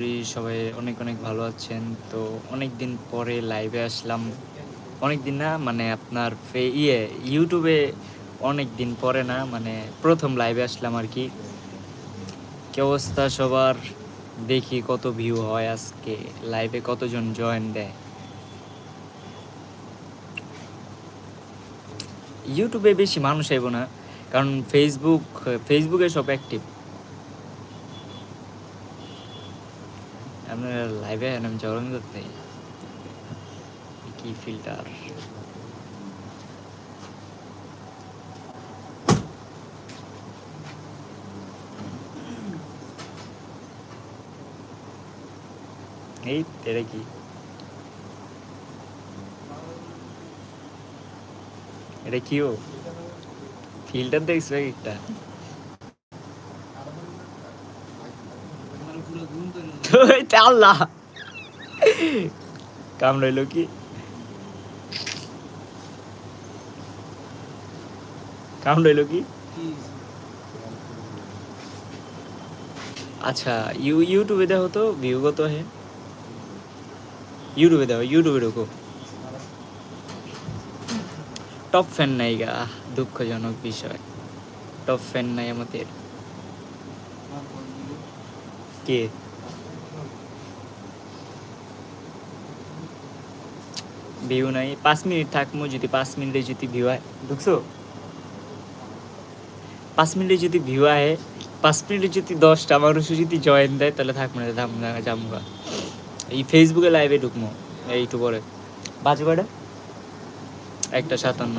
সবাই অনেক অনেক ভালো আছেন। তো অনেক দিন পরে লাইভে আসলাম। অনেক দিন না মানে আপনার ফে- ইয়ে ইউটিউবে অনেক দিন পরে না মানে প্রথম লাইভে আসলাম আর কি। কি অবস্থা সবার? দেখি কত ভিউ হয় আজকে। লাইভে কতজন জয়েন দেয়? ইউটিউবে বেশি মানুষ আইব না, কারণ ফেসবুক ফেসবুকে সব অ্যাক্টিভ আপনার লাইভে আমি জগন করতে কি ফিল্টার এই, এটা কি? এটা কি ও ফিল্টার দেখছ একটা? আচ্ছা ইউ, ইউটিউবে দেখো তো ভিউ কত হে? ইউটিউবে দেখো, ইউটিউবে ঢোকো। টপ ফ্যান নাই গা, দুঃখজনক বিষয়। টপ ফ্যান নাই আমাদের। কে? ভিউ নাই, পাঁচ মিনিট থাকব যদি পাঁচ মিনিটে যদি ভিউ হয় ঢুকছো? পাঁচ মিনিটে যদি ভিউ আহে, পাঁচ মিনিটে যদি দশটা মানুষ যদি জয়েন দেয়, তাহলে থাকব না থাকব না যাব এই ফেসবুকে লাইভে ঢুকবো এইটু পরে। বাজে কয়টা? একটা সাতান্ন।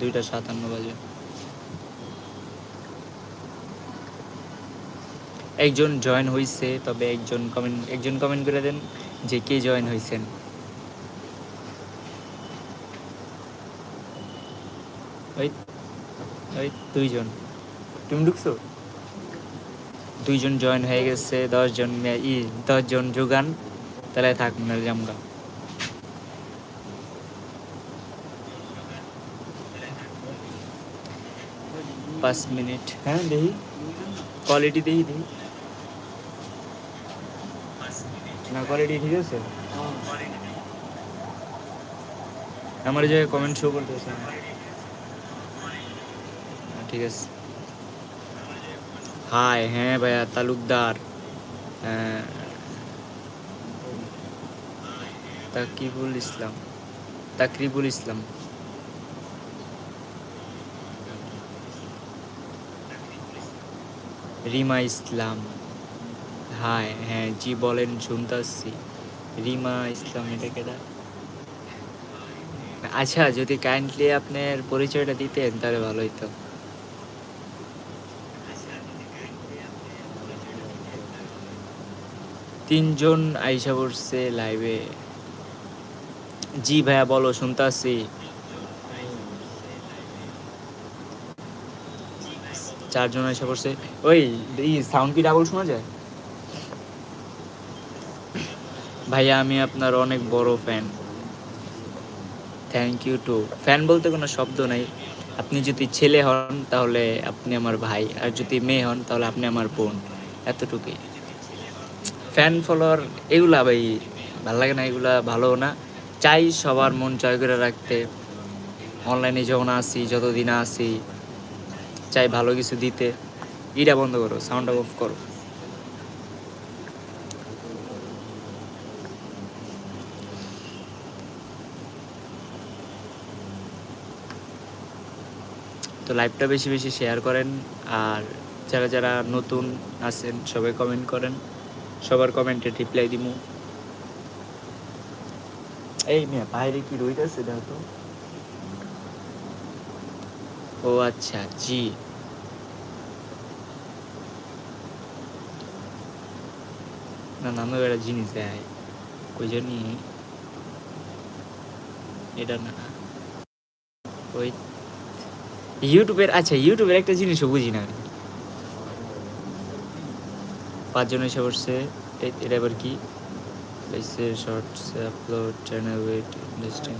দুইটা সাতান্ন বাজে। একজন জয়েন হয়েছে তবে একজন কমেন্ট একজন কমেন্ট করে দেন যে কে জয়েন হয়েছেন ওই ওই দুইজন। তুমি ঢুকছো? দুইজন জয়েন হয়ে গেছে দশজন ই দশজন যোগান তাহলে থাক না জামগা পাঁচ মিনিট। হ্যাঁ দেখি। কোয়ালিটি দেখি দেখি। না কোয়ালিটি ঠিক আছে? আমার যে কমেন্ট শো করতেছে। ঠিক আছে। হাই হ্যাঁ ভাইয়া, তালুকদার। তাকিবুল ইসলাম, তাকরিবুল ইসলাম। রিমা ইসলাম। হাই হ্যাঁ জি বলেন, শুনতাছি। রিমা ইসলাম, এটা কেটা আচ্ছা যদি কাইন্ডলি আপনার পরিচয়টা দিতেন, তাহলে ভালো হতো তিনজন আইসা পড়ছে লাইভে জি ভাইয়া, বলো শুনতে শুনতাছি। চারজন আইসা পড়ছে। ওই সাউন্ড কি ডাবল শোনা যায়? ভাইয়া, আমি আপনার অনেক বড় fan thank you too fan বলতে কোনো শব্দ নাই। আপনি যদি ছেলে হন, তাহলে আপনি আমার ভাই। আর যদি মেয়ে হন, তাহলে আপনি আমার বোন। এতটুকুই। ফ্যান ফলোয়ার এগুলা ভাই, ভালো লাগে না এগুলা ভালো না। চাই সবার মন জয় করে রাখতে। অনলাইনে যখন আসি, যতদিন আসি, চাই ভালো কিছু দিতে। ইটা বন্ধ করো সাউন্ড অফ করো। তো লাইভটা বেশি বেশি শেয়ার করেন, আর যারা যারা নতুন আছেন, সবাই কমেন্ট করেন। সবার কমেন্টে রিপ্লাই দিমু। এই মেয়ে বাইরে কি রইতেছে দেখো তো। ও আচ্ছা জি। না নামে একটা জিনিস দেয় ওই জন্যই এটা না। ওই ইউটিউবের আচ্ছা ইউটিউবের একটা জিনিসও বুঝি না আমি। পাঁচজন এসে পড়ছে এটা আবার কি? Shorts upload channel wait industry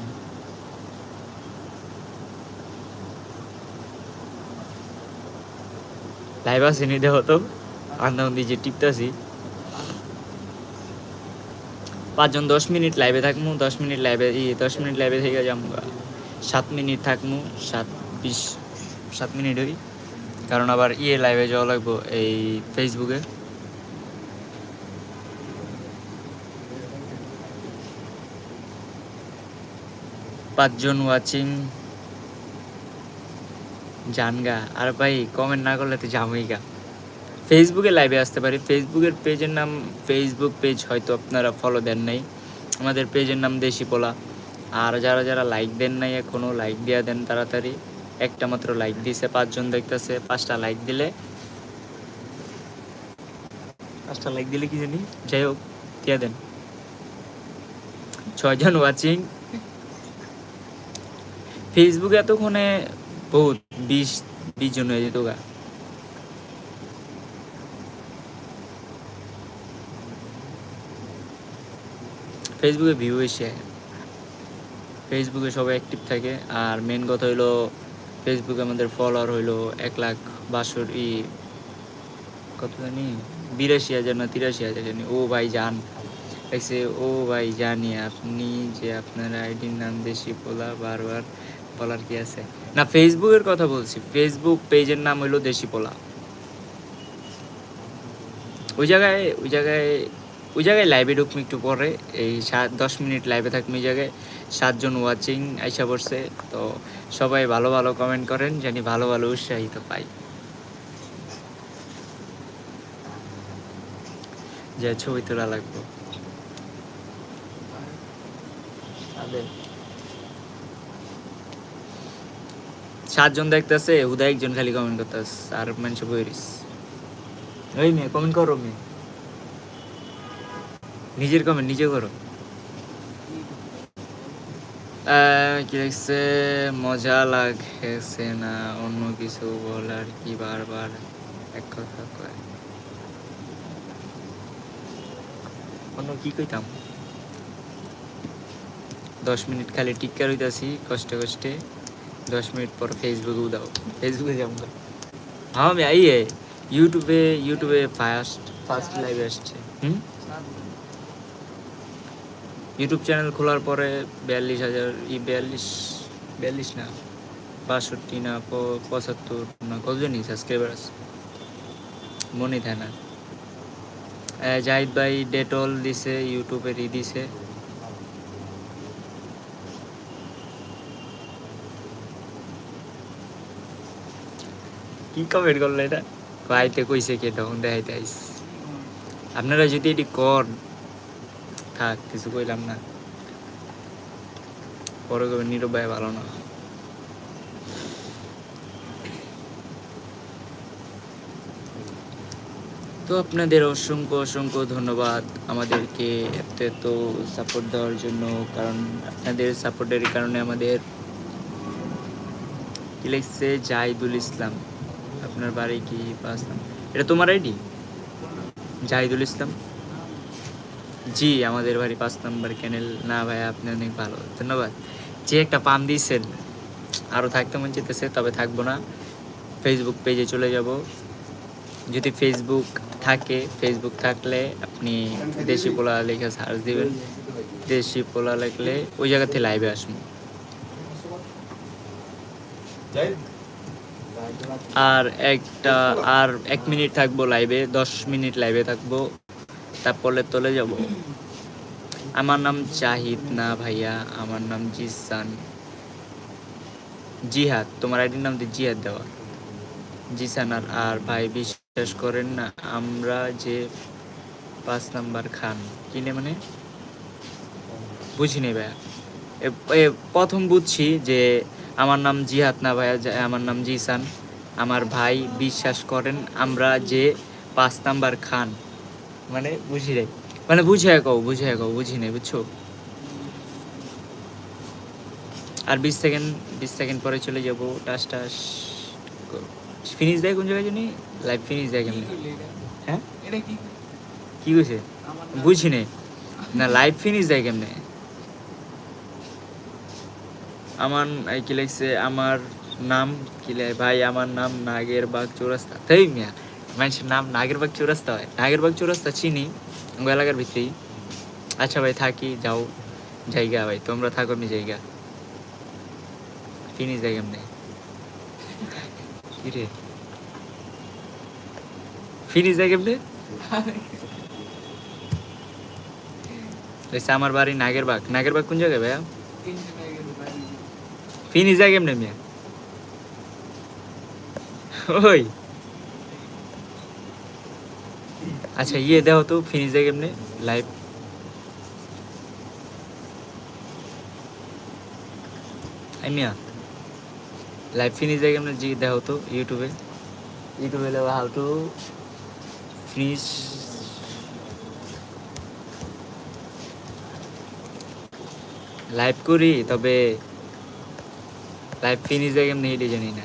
live আসেনি দেখো তো? আন্দামন্দি যে টিপতেছি পাঁচজন দশ মিনিট লাইভে থাকমু, দশ মিনিট লাইভে ই দশ মিনিট লাইভে থেকে যাব সাত মিনিট থাকমু, সাত বিশ সাত মিনিট হই। কারণ আবার ইয়ে লাইভে যাওয়া লাগবো এই ফেসবুকে পাঁচজন ওয়াচিং জানগা। আর ভাই কমেন্ট না করলে তো জামই গা। ফেসবুকে লাইভে আসতে পারি। ফেসবুকের পেজের নাম ফেসবুক পেজ হয়তো আপনারা ফলো দেন নাই। আমাদের পেজের নাম দেশি পোলা। আর যারা যারা লাইক দেন নাই এখনও লাইক দিয়া দেন তাড়াতাড়ি। একটা মাত্র লাইক দিছে পাঁচজন দেখতেছে। পাঁচটা লাইক দিলে। পাঁচটা লাইক দিলে কি জানি? যাই হোক দিয়া দেন। ছয়জন ওয়াচিং ফেসবুকে এতক্ষণে বহুত, বিশ বিশ জন হয়ে যেত গা। ফেসবুকে ভিউ এসে ফেসবুকে সবাই অ্যাক্টিভ থাকে। আর মেন কথা হইল ফেসবুকে আমাদের ফলোয়ার হইল এক লাখ বাষট্টি ই কত জানি? বিরাশি হাজার না তিরাশি হাজার জানি। ও ভাই জান এসে ও ভাই জানি আপনি যে আপনার আইডির নাম দেশি পোলা বারবার বলার কি আছে? না ফেসবুকের কথা বলছি। ফেসবুক পেজের নাম হইল দেশি পোলা ওই জায়গায় ওই জায়গায় ওই জায়গায় লাইভে ঢুকমি একটু পরে। এই সাত, দশ মিনিট লাইভে থাকমি ওই জায়গায়। সাতজন ওয়াচিং আইসা পড়ছে। তো সবাই ভালো ভালো কমেন্ট করেন জানি ভালো ভালো উৎসাহিত পাই। যে ছবি তোলা লাগবে। সাতজন দেখতেছে, হুদা একজন খালি কমেন্ট করতেছে, আর মানুষ বইরিস ওই মেয়ে কমেন্ট করো, মেয়ে। নিজের কমেন্ট নিজে করো। কি লিখছে মজা লাগছে না? অন্য কিছু বলার কি বারবার? এক কথা কয়। অন্য কি কইতাম? দশ মিনিট খালি টিক্কা রইতাছি, কষ্টে কষ্টে। দশ মিনিট পর ফেসবুকে উদাও ফেসবুকে যাব হ্যাঁ আমি আইয়ে। ইউটিউবে ইউটিউবে ফার্স্ট ফার্স্ট লাইভে আসছে। হুম? ইউটিউব চ্যানেল খোলার পরে বিয়াল্লিশ হাজার, ই বিয়াল্লিশ বিয়াল্লিশ না, বাষট্টি না পঁচাত্তর না কতজনই সাবস্ক্রাইবার আছে মনে থাকে না। জাহিদ ভাই ডেটল দিছে ইউটিউবের ই দিছে। কি কমেন্ট করল এটা? ভাইতে কইছে কে তখন দেখাইতে আইস। আপনারা যদি এটি কর থাক, কিছু কইলাম না। পরে কবে নীরব ভাই ভালো না। তো আপনাদের অসংখ্য অসংখ্য ধন্যবাদ আমাদেরকে এত এত সাপোর্ট দেওয়ার জন্য। কারণ আপনাদের সাপোর্টের কারণে আমাদের কি লিখছে? জাহিদুল ইসলাম। আপনার বাড়ি কি পাসলাম এটা তোমার আইডি? জাহিদুল ইসলাম। জি, আমাদের বাড়ি পাঁচ নম্বর ক্যানেল। না ভাই, আপনি অনেক ভালো। ধন্যবাদ। যে একটা পাম দিয়েছেন আরও থাকতে মন চেতেছে তবে থাকব না। ফেসবুক পেজে চলে যাব। যদি ফেসবুক থাকে ফেসবুক থাকলে আপনি দেশি পোলা লেখা সার্চ দিবেন। দেশি পোলা লিখলে ওই জায়গা থেকে লাইভে আসব। আর একটা, আর এক মিনিট থাকব লাইভে দশ মিনিট লাইভে থাকব। তারপরে চলে যাব। আমার নাম চাহিদ না ভাইয়া, আমার নাম জিসান। জিহাদ, তোমার আইডির নাম তো জিহাদ দেওয়া। জিসান আর আর ভাই বিশ্বাস করেন না, আমরা যে পাঁচ নাম্বার খান। কিনে মানে? বুঝিনি ভাইয়া। প্রথম বুঝছি যে আমার নাম জিহাদ না ভাইয়া আমার নাম জিসান। আমার ভাই বিশ্বাস করেন আমরা যে পাঁচ নাম্বার খান। মানে বুঝি রে মানে বুঝে কও বুঝে কও বুঝি নাই বুঝছ? আর বিশ সেকেন্ড বিশ সেকেন্ড পরে চলে যাব। টাস টাস ফিনিশ দেয় কোন জায়গায় জানি? লাইভ ফিনিশ দেয় কেমনি? হ্যাঁ? কি কইছে? বুঝি নাই। না লাইভ ফিনিশ দেয় কেমনে? আমার কি লাগছে আমার নাম কি ভাই, আমার নাম নাগের বাগ চৌরাস্তা। তাই মিয়া, মানুষের নাম নাগের বাগ চৌরাস্তা হয়। নাগের বাগ চৌরাস্তা চিনি এলাকার ভিতরেই আচ্ছা ভাই, থাকি, যাও। জায়গা ভাই, তোমরা থাকো আমি জায়গা। ফিনিশ জায়গা এমনি। কি রে? ফিনিশ জায়গা এমনি? এসে আমার বাড়ি নাগেরবাগ। নাগেরবাগ কোন জায়গায় ভাইয়া? ফিনিশ জায়গা এমনি মিয়া? ওই। আচ্ছা ইয়ে দেও তো ফিনিশ জায়গা এমনি লাইভ। মিয়া, লাইভ ফিনিশ জায়গা এমনি জি দেও তো, ইউটিউবে। ইউটিউবে লেবা হাউ টু ফিনিশ। লাইভ করি, তবে লাইভ ফিনিশ দেখে এমনি হিটে জানি না